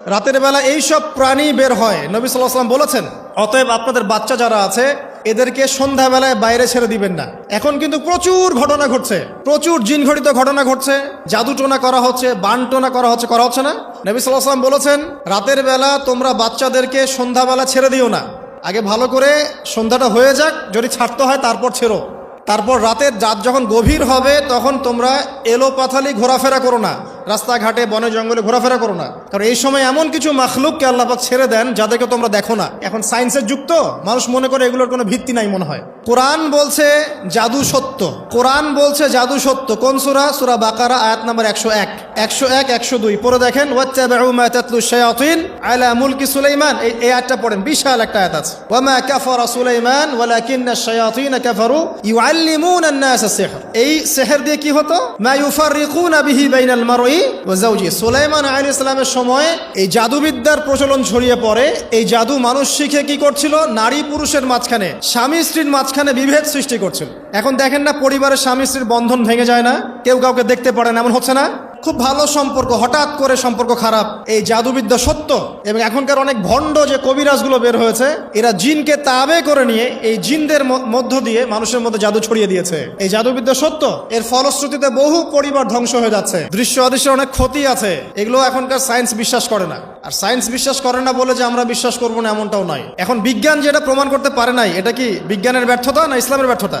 রাতের বেলা এই সব প্রাণী বের হয়। নবী সাল্লাম বলেছেন, অতএব আপনাদের বাচ্চা যারা আছে, এদেরকে সন্ধ্যাবেলায় বাইরে ছেড়ে দিবেন না। এখন কিন্তু প্রচুর ঘটনা ঘটছে। প্রচুর জিন ঘটিত ঘটনা ঘটছে। জাদুটোনা করা হচ্ছে, বানটোনা করা হচ্ছে করা হচ্ছে না। নবী সাল্লাম বলেছেন, রাতের বেলা তোমরা বাচ্চাদেরকে সন্ধ্যাবেলা ছেড়ে দিও না। আগে ভালো করে সন্ধ্যাটা হয়ে যাক, যদি ছাড়তে হয় তারপর ছেড়ো। তারপর রাতের রাত যখন গভীর হবে, তখন তোমরা এলো পাথালি ঘোরাফেরা করো না। রাস্তাঘাটে, বনে, জঙ্গলে ঘোরাফেরা করো না। কারণ এই সময় এমন কিছু মাখলুককে আল্লাপাক ছেড়ে দেন, যাদেরকে তোমরা দেখো না। এখন সায়েন্সের যুক্ত মানুষ মনে করে এগুলোর কোনো ভিত্তি নাই মনে হয়। কোরআন বলছে জাদু সত্য। কোরআন বলছে জাদু সত্য। কোন সুরা? সুরা বাকারা, আয়াত নাম্বার একশো এক। একশো এক, একশো দুই। পরে দেখেন আলা সুলাইমান। এই পড়েন, বিশাল একটা সুলাইমান এই দিয়ে কি হতো? বাইনাল ওয়া ওজাউজি সুলাইমান আলী ইসলামের সময় এই জাদুবিদ্যার প্রচলন ছড়িয়ে পড়ে। এই জাদু মানুষ শিখে কি করছিল? নারী পুরুষের মাঝখানে, স্বামী স্ত্রীর মাঝখানে বিভেদ সৃষ্টি করছিল। এখন দেখেন না, পরিবারের স্বামী স্ত্রীর বন্ধন ভেঙে যায় না। কেউ কাউকে দেখতে পারে না, এমন হচ্ছে না? খুব ভালো সম্পর্ক, হঠাৎ করে সম্পর্ক খারাপ। এই জাদুবিদ্যা সত্য এবং এখনকার অনেক ভণ্ড যে কবিরাজগুলো বের হয়েছে, এরা জিনকে তাবে করে নিয়ে এই জিনদের মধ্য দিয়ে মানুষের মধ্যে জাদু ছড়িয়ে দিয়েছে। এই জাদুবিদ্যা সত্য, এর ফলশ্রুতিতে বহু পরিবার ধ্বংস হয়ে যাচ্ছে। দৃশ্য অদৃশ্যের অনেক ক্ষতি আছে এগুলো এখনকার সায়েন্স বিশ্বাস করে না। আর সায়েন্স বিশ্বাস করে না বলে যে আমরা বিশ্বাস করব না এমনটাও নয়। এখন বিজ্ঞান যেটা প্রমাণ করতে পারে নাই, এটা কি বিজ্ঞানের ব্যর্থতা না ইসলামের ব্যর্থতা?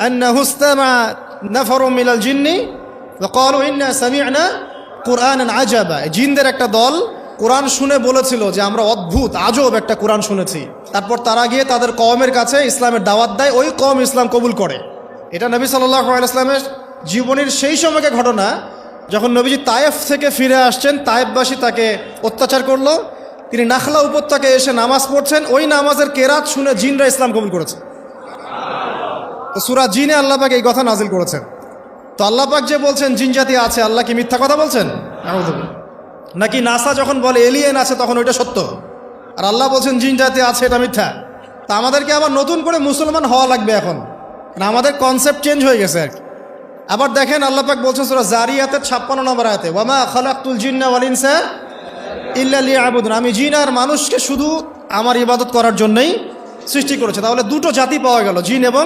أنه استمع نفر من الجن وقالوا إنا سمعنا قرآنا عجبا জিনদের একটা দল কোরআন শুনে বলেছিল যে আমরা অদ্ভুত আজব একটা কোরআন শুনেছি তারপর তারা গিয়ে তাদের কওমের কাছে ইসলামের দাওয়াত দেয় ওই কম ইসলাম কবুল করে এটা নবী সাল্লাহ ইসলামের জীবনের সেই সময়কে ঘটনা যখন নবীজি তায়েফ থেকে ফিরে আসছেন তায়েফবাসী তাকে অত্যাচার করলো তিনি নাখলা উপত্যকায় এসে নামাজ পড়ছেন ওই নামাজের কেরাত শুনে জিনরা ইসলাম কবুল করেছে তো সুরা জিনে আল্লাপাক এই কথা নাজিল করেছেন। তো আল্লাপাক যে বলছেন, জিন জাতি আছে, আল্লাহ কি মিথ্যা কথা বলছেন? নাকি নাসা যখন বলে এলিয়েন আছে, তখন ওইটা সত্য? আর আল্লাহ বলছেন, জিন জাতি আছে, এটা মিথ্যা। তা আমাদেরকে আবার নতুন করে মুসলমান হওয়া লাগবে এখন। না আমাদের কনসেপ্ট চেঞ্জ হয়ে গেছে আর কি। আবার দেখেন আল্লাপাক বলছেন সুরা জারিয়াতের ছাপ্পান্ন নম্বর আয়তে, ওয়ামা খালাকুল জিন্না ওয়ালিনসা ইল্লা লিয়াবুদুন। আমি জিন আর মানুষকে শুধু আমার ইবাদত করার জন্যই সৃষ্টি করেছে। তাহলে দুটো জাতি পাওয়া গেল, জিন এবং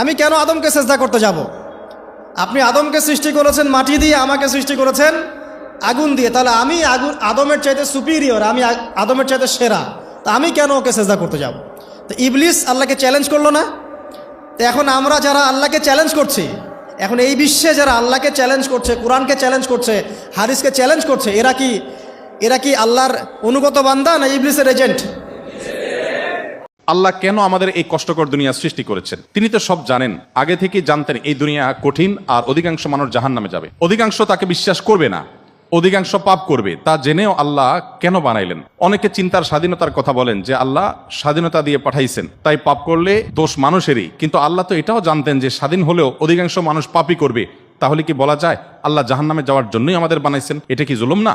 আমি কেন আদমকে সেজদা করতে যাব। আপনি আদমকে সৃষ্টি করেছেন মাটি দিয়ে, আমাকে সৃষ্টি করেছেন আগুন দিয়ে তাহলে আমি আগুন আদমের চাইতে সুপিরিয়র আমি আদমের চাইতে সেরা তা আমি কেন ওকে সেজদা করতে যাব। তো ইবলিস আল্লাহকে চ্যালেঞ্জ করল না তো এখন আমরা যারা আল্লাহকে চ্যালেঞ্জ করছি, এখন এই বিশ্বে যারা আল্লাহকে চ্যালেঞ্জ করছে, কোরআনকে চ্যালেঞ্জ করছে হারিসকে চ্যালেঞ্জ করছে, এরা কি এরা কি আল্লাহর অনুগত বান্দা না ইবলিসের এজেন্ট আল্লাহ কেন আমাদের এই কষ্টকর দুনিয়া সৃষ্টি করেছেন? তিনি তো সব জানেন। আগে থেকে জানতেন এই দুনিয়া কঠিন আর অধিকাংশ মানুষ জাহান নামে যাবে। অধিকাংশ তাকে বিশ্বাস করবে না। অধিকাংশ পাপ করবে। তা জেনেও আল্লাহ কেন বানাইলেন? অনেকে চিন্তার স্বাধীনতার কথা বলেন যে আল্লাহ স্বাধীনতা দিয়ে পাঠাইছেন। তাই পাপ করলে দোষ মানুষেরই। কিন্তু আল্লাহ তো এটাও জানতেন যে স্বাধীন হলেও অধিকাংশ মানুষ পাপই করবে। তাহলে কি বলা যায়, আল্লাহ জাহান্নামে যাওয়ার জন্যই আমাদের বানাইছেন? এটা কি জুলুম না?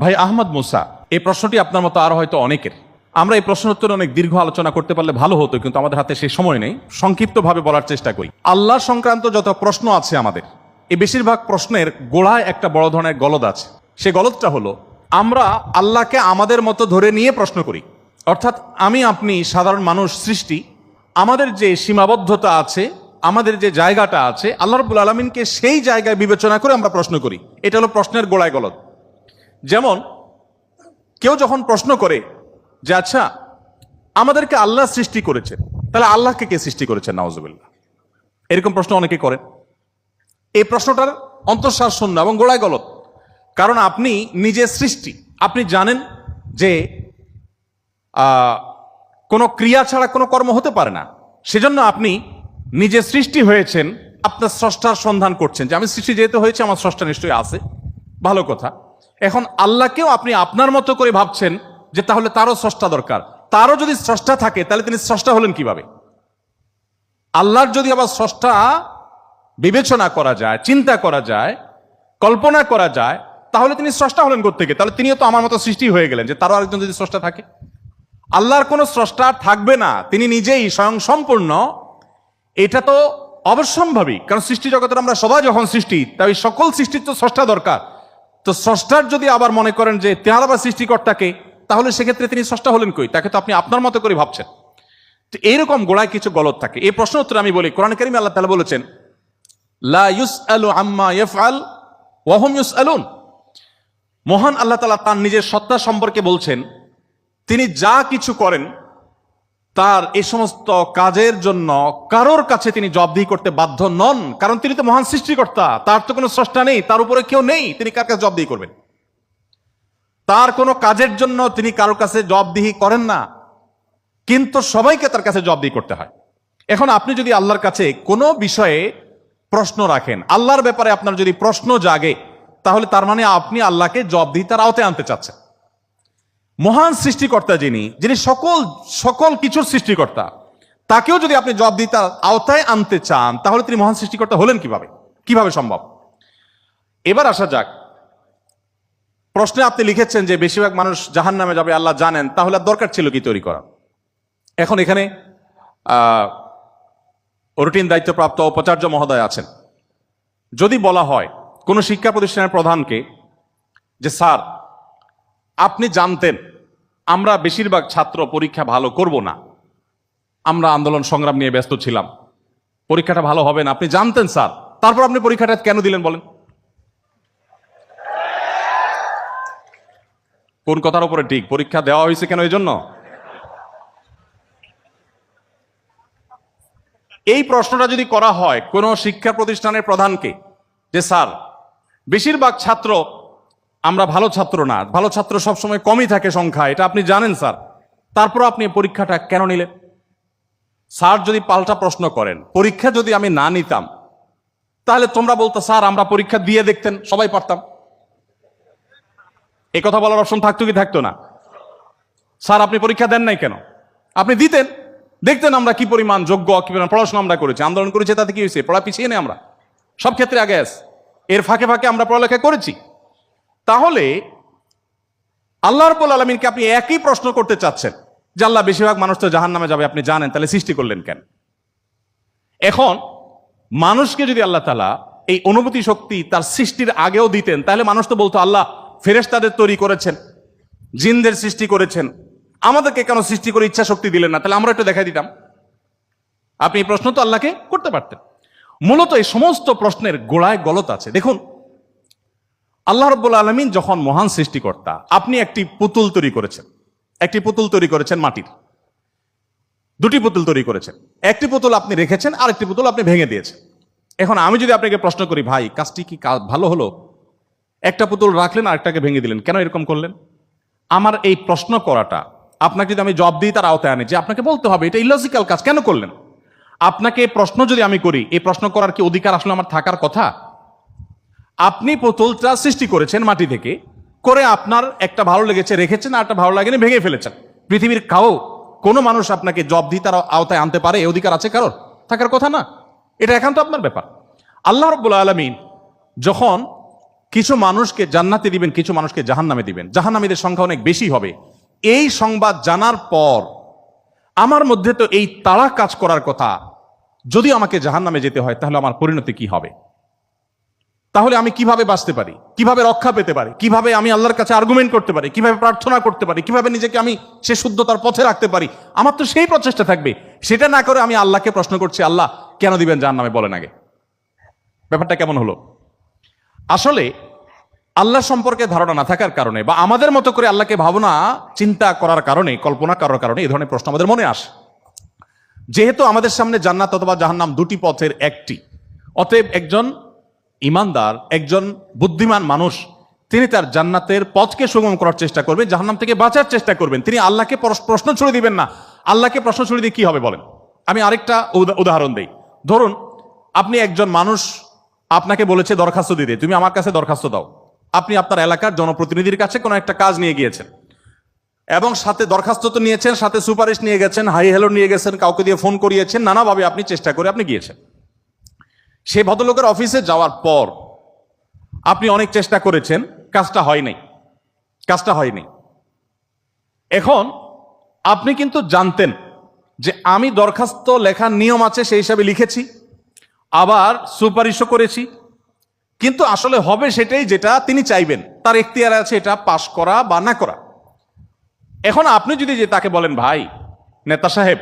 ভাই আহমদ মুসা, এই প্রশ্নটি আপনার মতো আরও হয়তো অনেকের। আমরা এই প্রশ্ন উত্তরে অনেক দীর্ঘ আলোচনা করতে পারলে ভালো হতো, কিন্তু আমাদের হাতে সেই সময় নেই। সংক্ষিপ্তভাবে বলার চেষ্টা করি। আল্লাহ সংক্রান্ত যত প্রশ্ন আছে আমাদের এই বেশিরভাগ প্রশ্নের গোড়ায় একটা বড় ধরনের গলদ আছে। সে গলদটা হলো, আমরা আল্লাহকে আমাদের মতো ধরে নিয়ে প্রশ্ন করি। অর্থাৎ আমি, আপনি সাধারণ মানুষ, সৃষ্টি, আমাদের যে সীমাবদ্ধতা আছে, আমাদের যে জায়গাটা আছে, আল্লাহ রবুল আলমিনকে সেই জায়গায় বিবেচনা করে আমরা প্রশ্ন করি। এটা হলো প্রশ্নের গোড়ায় গলদ। যেমন, কেউ যখন প্রশ্ন করে যে আচ্ছা আমাদেরকে আল্লাহ সৃষ্টি করেছেন। তাহলে আল্লাহকে কে সৃষ্টি করেছেন? নওয়াজুবিল্লাহ এরকম প্রশ্ন অনেকে করেন। এই প্রশ্নটার অন্তঃশ্বাস শূন্য এবং গোড়ায় গলত। কারণ আপনি নিজে সৃষ্টি। আপনি জানেন যে কোনো ক্রিয়া ছাড়া কোনো কর্ম হতে পারে না। সেজন্য আপনি নিজে সৃষ্টি হয়েছেন, আপনার স্রষ্টার সন্ধান করছেন। যে আমি সৃষ্টি যেহেতু হয়েছে, আমার স্রষ্টা নিশ্চয়ই আছে। ভালো কথা। এখন আল্লাহকেও আপনি আপনার মতো করে ভাবছেন যে তাহলে তারও স্রষ্টা দরকার। তারও যদি স্রষ্টা থাকে, তাহলে তিনি স্রষ্টা হলেন কীভাবে? আল্লাহর যদি আবার স্রষ্টা বিবেচনা করা যায়, চিন্তা করা যায়, কল্পনা করা যায়, তাহলে তিনি স্রষ্টা হলেন থেকে তাহলে তিনিও তো আমার মতো সৃষ্টি হয়ে গেলেন যে তারও আরেকজন যদি স্রষ্টা থাকে। আল্লাহর কোনো স্রষ্টা থাকবে না, তিনি নিজেই স্বয়ং সম্পূর্ণ। এটা তো অবশ্যম্ভাবী, কারণ সৃষ্টি জগতের আমরা সবাই যখন সৃষ্টি, তাই সকল সৃষ্টির তো স্রষ্টা দরকার। তো স্রষ্টার যদি আবার মনে করেন যে তেহার আবার সৃষ্টিকর্তাকে তাহলে সেক্ষেত্রে তিনি স্রষ্টা হলেন কই? তাকে তো আপনি আপনার মতো করে ভাবছেন। তো এইরকম গোড়ায় কিছু গলত থাকে। এই প্রশ্ন উত্তর আমি বলি। কোরআন করিম আল্লাহ তালা বলেছেন, লা ইউস আলু আম্মা ইয়ফআল ওয়াহুম ইউস মহান আল্লাহ তালা তার নিজের সত্তা সম্পর্কে বলছেন, তিনি যা কিছু করেন, তার এই সমস্ত কাজের জন্য কারোর কাছে তিনি জবাবদিহি করতে বাধ্য নন। কারণ তিনি তো মহান সৃষ্টিকর্তা, তার তো কোনো স্রষ্টা নেই, তার উপরে কেউ নেই, তিনি কার কাছে জবাবদিহি করবেন? তার কোনো কাজের জন্য তিনি কারোর কাছে জবাবদিহি করেন না। কিন্তু সবাইকে তার কাছে জবাবদিহি করতে হয়। এখন আপনি যদি আল্লাহর কাছে কোনো বিষয়ে প্রশ্ন রাখেন, আল্লাহর ব্যাপারে আপনার যদি প্রশ্ন জাগে, তাহলে তার মানে আপনি আল্লাহকে জবাবদিহিতার আওতায় আনতে চাচ্ছেন। মহান সৃষ্টিকর্তা যিনি যিনি সকল সকল কিছুর সৃষ্টিকর্তা, তাকেও যদি আপনি জবাবদিহিতার আওতায় আনতে চান, তাহলে তিনি মহান সৃষ্টিকর্তা হলেন কীভাবে? কীভাবে সম্ভব? এবার আসা যাক প্রশ্নে আপনি লিখেছেন যে বেশিরভাগ মানুষ জাহান নামে যাবে, আল্লাহ জানেন, তাহলে দরকার ছিল কি তৈরি করা? এখন এখানে রুটিন দায়িত্বপ্রাপ্ত উপাচার্য মহোদয় আছেন। যদি বলা হয় কোনো শিক্ষা প্রতিষ্ঠানের প্রধানকে যে, স্যার, আপনি জানতেন আমরা বেশিরভাগ ছাত্র পরীক্ষা ভালো করব না, আমরা আন্দোলন সংগ্রাম নিয়ে ব্যস্ত ছিলাম, পরীক্ষাটা ভালো হবে না। আপনি জানতেন, স্যার। তারপর আপনি পরীক্ষাটা কেন দিলেন বলেন? কোন কথার উপরে ঠিক? পরীক্ষা দেওয়া হয়েছে কেন এই জন্য এই প্রশ্নটা যদি করা হয়, কোন শিক্ষা প্রতিষ্ঠানের প্রধানকে যে স্যার, বেশিরভাগ ছাত্র আমরা ভালো ছাত্র না। ভালো ছাত্র সবসময় কমই থাকে সংখ্যা, এটা আপনি জানেন স্যার। তারপর আপনি পরীক্ষাটা কেন নিলেন? স্যার যদি পাল্টা প্রশ্ন করেন, পরীক্ষা যদি আমি না নিতাম, তাহলে তোমরা বলতো, স্যার, আমরা পরীক্ষা দিয়ে দেখতেন, সবাই পারতাম। এই কথা বলার অপশন থাকতো কি থাকতো না? স্যার, আপনি পরীক্ষা দেন নাই কেন? আপনি দিতেন, দেখতেন আমরা কি পরিমাণ যোগ্য, কি পরিমাণ পড়াশোনা আমরা করেছি, আন্দোলন করেছি, তাতে কি হয়েছে? পড়া পিছিয়ে নেই আমরা। সব ক্ষেত্রে আগে আস এর ফাঁকে ফাঁকে আমরা পড়ালেখা করেছি। তাহলে, আল্লাহ রব্বুল আলমিনকে আপনি একই প্রশ্ন করতে চাচ্ছেন, যে আল্লাহ বেশিরভাগ মানুষ তো জাহান নামে যাবে, আপনি জানেন, তাহলে সৃষ্টি করলেন কেন? এখন, মানুষকে যদি আল্লাহ তালা এই অনুভূতি শক্তি তার সৃষ্টির আগেও দিতেন, তাহলে মানুষ তো বলতো, আল্লাহ ফেরেশতাদের তৈরি করেছেন, জিনদের সৃষ্টি করেছেন। আমাদেরকে কেন সৃষ্টি করে ইচ্ছা শক্তি দিলেন না? তাহলে আমরা একটু দেখা দিতাম। আপনি প্রশ্ন তো আল্লাহকে করতে পারতেন। মূলত এই সমস্ত প্রশ্নের গোড়ায় গলত আছে। দেখুন, আল্লাহ রব্বুল আলমিন যখন মহান সৃষ্টিকর্তা, আপনি একটি পুতুল তৈরি করেছেন। একটি পুতুল তৈরি করেছেন মাটির। দুটি পুতুল তৈরি করেছেন। একটি পুতুল আপনি রেখেছেন আর একটি পুতুল আপনি ভেঙে দিয়েছেন। এখন আমি যদি আপনাকে প্রশ্ন করি, ভাই, কাজটি কি ভালো হলো? একটা পুতুল রাখলেন আর একটাকে ভেঙে দিলেন। কেন এরকম করলেন? আমার এই প্রশ্ন করাটা, আপনাকে যদি আমি জব দিই তার আওতায় আনি, যে আপনাকে বলতে হবে, এটা ইলজিক্যাল কাজ, কেন করলেন? আপনাকে প্রশ্ন যদি আমি করি, এই প্রশ্ন করার কি অধিকার আসলে আমার থাকার কথা? আপনি পুতুলটা সৃষ্টি করেছেন মাটি থেকে, করে আপনার একটা ভালো লেগেছে রেখেছেন আর একটা ভালো লাগেনি, ভেঙে ফেলেছেন। পৃথিবীর কাউ, কোনো মানুষ আপনাকে জব দিয়ে তার আওতায় আনতে পারে এই অধিকার আছে কারোর? থাকার কথা না। এটা একান্ত আপনার ব্যাপার। আল্লাহ রব্বুল আলমিন যখন কিছু মানুষকে জান্নাতে দিবেন, কিছু মানুষকে জাহান্নামে দিবেন। জাহান্নামীদের সংখ্যা অনেক বেশি হবে। এই সংবাদ জানার পর আমার মধ্যে তো এই তাড়া কাজ করার কথা, যদি আমাকে জাহান্নামে যেতে হয়, তাহলে আমার পরিণতি কি হবে? তাহলে আমি কীভাবে বাঁচতে পারি? কীভাবে রক্ষা পেতে পারি? কীভাবে আমি আল্লাহর কাছে আর্গুমেন্ট করতে পারি? কীভাবে প্রার্থনা করতে পারি? কীভাবে নিজেকে আমি সে শুদ্ধতার পথে রাখতে পারি? আমার তো সেই প্রচেষ্টা থাকবে। সেটা না করে আমি আল্লাহকে প্রশ্ন করছি, আল্লাহ কেন দিবেন জাহান্নামে? বলেন আগে। ব্যাপারটা কেমন হলো? আসলে আল্লাহ সম্পর্কে ধারণা না থাকার কারণে বা আমাদের মতো করে আল্লাহকে ভাবনা, চিন্তা করার কারণে, কল্পনা করার কারণে এই ধরনের প্রশ্ন আমাদের মনে আসে। যেহেতু আমাদের সামনে জান্নাত অথবা জাহান্নাম দুটি পথের একটি, অতএব একজন ইমানদার, একজন বুদ্ধিমান মানুষ, তিনি তার জান্নাতের পথকে সুগম করার চেষ্টা করবেন, জাহান্নাম থেকে বাঁচার চেষ্টা করবেন। তিনি আল্লাহকে প্রশ্ন ছুড়ে দিবেন না। আল্লাহকে প্রশ্ন ছুড়ে দিয়ে কি হবে বলেন? আমি আরেকটা উদাহরণ দেই। ধরুন, আপনি একজন মানুষ আপনাকে বলেছে দরখাস্ত দিতে তুমি আমার কাছে দরখাস্ত দাও। আপনি আপনার এলাকার জনপ্রতিনিধির কাছে কোনো একটা কাজ নিয়ে গিয়েছেন। এবং সাথে দরখাস্ত তো নিয়েছেন, সাথে সুপারিশ নিয়ে গেছেন, হাই হ্যালো নিয়ে গেছেন, কাউকে দিয়ে ফোন করিয়েছেন, নানাভাবে আপনি চেষ্টা করে আপনি গিয়েছেন। সে ভদ্রলোকের অফিসে যাওয়ার পর আপনি অনেক চেষ্টা করেছেন, কাজটা হয় নাই। কাজটা হয়নি এখন আপনি কিন্তু জানতেন যে আমি দরখাস্ত লেখার নিয়ম আছে, সেই হিসাবে লিখেছি। আবার সুপারিশও করেছি। কিন্তু আসলে হবে সেটাই যেটা তিনি চাইবেন। তার এখতিয়ার আছে এটা পাশ করা বা না করা। এখন আপনি যদি যে তাকে বলেন, ভাই, নেতা সাহেব,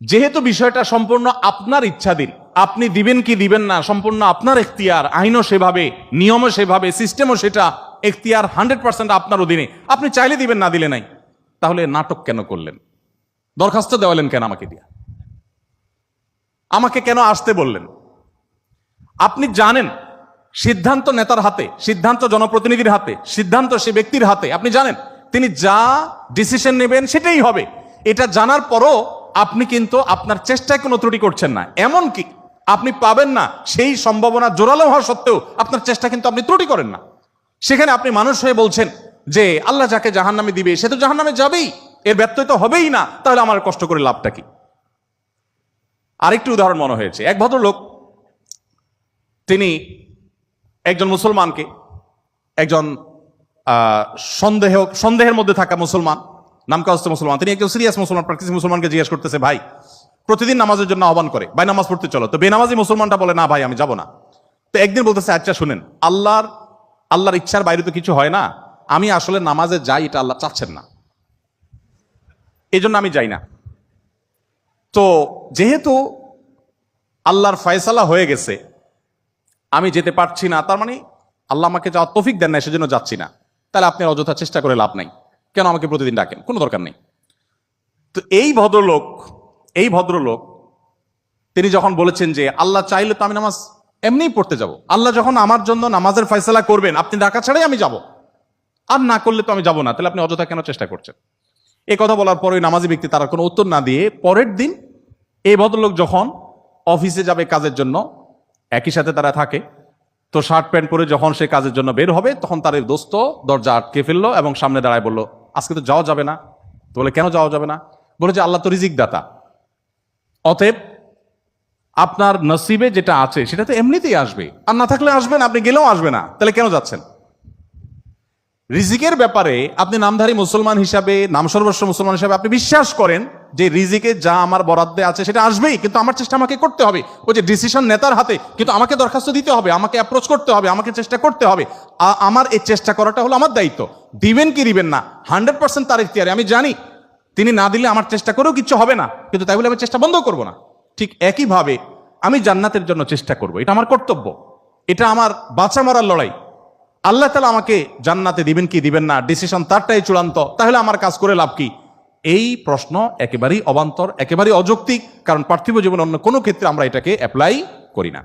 যেহেতু বিষয়টা সম্পূর্ণ আপনার ইচ্ছাধীন, আপনি দিবেন কি দিবেন না, সম্পূর্ণ আপনার এখতিয়ার, আইনও সেভাবে, নিয়মও সেভাবে সিস্টেমও সেটা এখতিয়ার হান্ড্রেড পার্সেন্ট আপনার অধীনে, আপনি চাইলে দিবেন না, দিলে নাই। তাহলে নাটক কেন করলেন? দরখাস্ত দেওয়ালেন কেন আমাকে দিয়া? আমাকে কেন আসতে বললেন? আপনি জানেন, সিদ্ধান্ত নেতার হাতে, সিদ্ধান্ত জনপ্রতিনিধির হাতে, সিদ্ধান্ত সে ব্যক্তির হাতে, আপনি জানেন, তিনি যা ডিসিশন নেবেন সেটাই হবে। এটা জানার পরও আপনি কিন্তু আপনার চেষ্টায় কোনো ত্রুটি করছেন না। এমন কি আপনি পাবেন না, সেই সম্ভাবনা জোরালো হওয়া সত্ত্বেও আপনার চেষ্টা কিন্তু আপনি ত্রুটি করেন না। সেখানে আপনি মানুষ হয়ে বলছেন যে, আল্লাহ যাকে জাহান্নামে দিবে, সে তো জাহান্নামে যাবেই, এর ব্যত্যয় তো হবেই না, তাহলে আমার কষ্ট করে লাভটা কি? আরেকটি উদাহরণ মনে হয়েছে। এক ভদ্রলোক, তিনি একজন মুসলমানকে, একজন সন্দেহ, সন্দেহের মধ্যে থাকা মুসলমান নামকাস্ত মুসলমান, তিনি একজন সিরিয়াস মুসলমান প্র্যাকটিস মুসলমানকে জিজ্ঞেস করতেছে, ভাই, প্রতিদিন নামাজের জন্য আহ্বান করে ভাই নামাজ পড়তে চলো। তো বেনামাজি মুসলমানটা বলে, না ভাই, আমি যাব না। তো একদিন বলতেছে আচ্ছা শুনেন, আল্লাহর আল্লাহর ইচ্ছার বাইরে তো কিছু হয় না। আমি আসলে নামাজে যাই, এটা আল্লাহ চাচ্ছেন না। এই জন্য আমি যাই না। তো যেহেতু আল্লাহর ফয়সালা হয়ে গেছে, আমি যেতে পারছি না, তার মানে আল্লাহ আমাকে যাওয়ার তফিক দেন না সেজন্য যাচ্ছি না। তাহলে আপনি অযথা চেষ্টা করে লাভ নাই। কেন আমাকে প্রতিদিন ডাকেন? কোনো দরকার নেই। তো এই ভদ্রলোক এই ভদ্রলোক, তিনি যখন বলেছেন যে আল্লাহ চাইলে তো আমি নামাজ এমনিই পড়তে যাব, আল্লাহ যখন আমার জন্য নামাজের ফয়সালা করবেন, আপনি ডাকা ছাড়াই আমি যাব। আর না করলে তো আমি যাব না, তাহলে আপনি অযথা কেন চেষ্টা করছেন? এই কথা বলার পরে নামাজি ব্যক্তি তারা কোনো উত্তর না দিয়ে পরের দিন এই ভদ্রলোক যখন অফিসে যাবে কাজের জন্য, একই সাথে তারা থাকে, তো শার্ট প্যান্ট পরে যখন সে কাজের জন্য বের হবে, তখন তার দোস্ত দরজা আটকে ফেলল এবং সামনে দাঁড়ায় বলল, আজকে তো যাওয়া যাবে না। তো বলে, কেন যাওয়া যাবে না? বলে যে, আল্লাহ তো রিজিক দাতা অতএব আপনার নসিবে যেটা আছে, সেটা তো এমনিতেই আসবে। আর না থাকলে আসবেন আপনি গেলেও আসবে না। তাহলে কেন যাচ্ছেন? রিজিকের ব্যাপারে আপনি নামধারী মুসলমান হিসাবে নাম সর্বস্ব মুসলমান হিসাবে আপনি বিশ্বাস করেন যে রিজিকে যা আমার বরাদ্দে আছে সেটা আসবেই, কিন্তু আমার চেষ্টা আমাকে করতে হবে। ওই যে ডিসিশন নেতার হাতে, কিন্তু আমাকে দরখাস্ত দিতে হবে, আমাকে অ্যাপ্রোচ করতে হবে, আমাকে চেষ্টা করতে হবে। আমার এই চেষ্টা করাটা হলো আমার দায়িত্ব। দিবেন কি দিবেন না হান্ড্রেড পার্সেন্ট তার ইখতিয়ারে। আমি জানি, তিনি না দিলে আমার চেষ্টা করেও কিচ্ছু হবে না, কিন্তু তাই বলে আমি চেষ্টা বন্ধ করব না। ঠিক একইভাবে আমি জান্নাতের জন্য চেষ্টা করব, এটা আমার কর্তব্য। এটা আমার বাঁচা মরার লড়াই। আল্লাহ তালা আমাকে জান্নাতে দিবেন কি দিবেন না ডিসিশন তারটাই চূড়ান্ত। তাহলে আমার কাজ করে লাভ কি? এই প্রশ্ন একেবারেই অবান্তর, একেবারেই অযৌক্তিক, কারণ পার্থিব জীবনে অন্য কোনো ক্ষেত্রে আমরা এটাকে অ্যাপ্লাই করি না।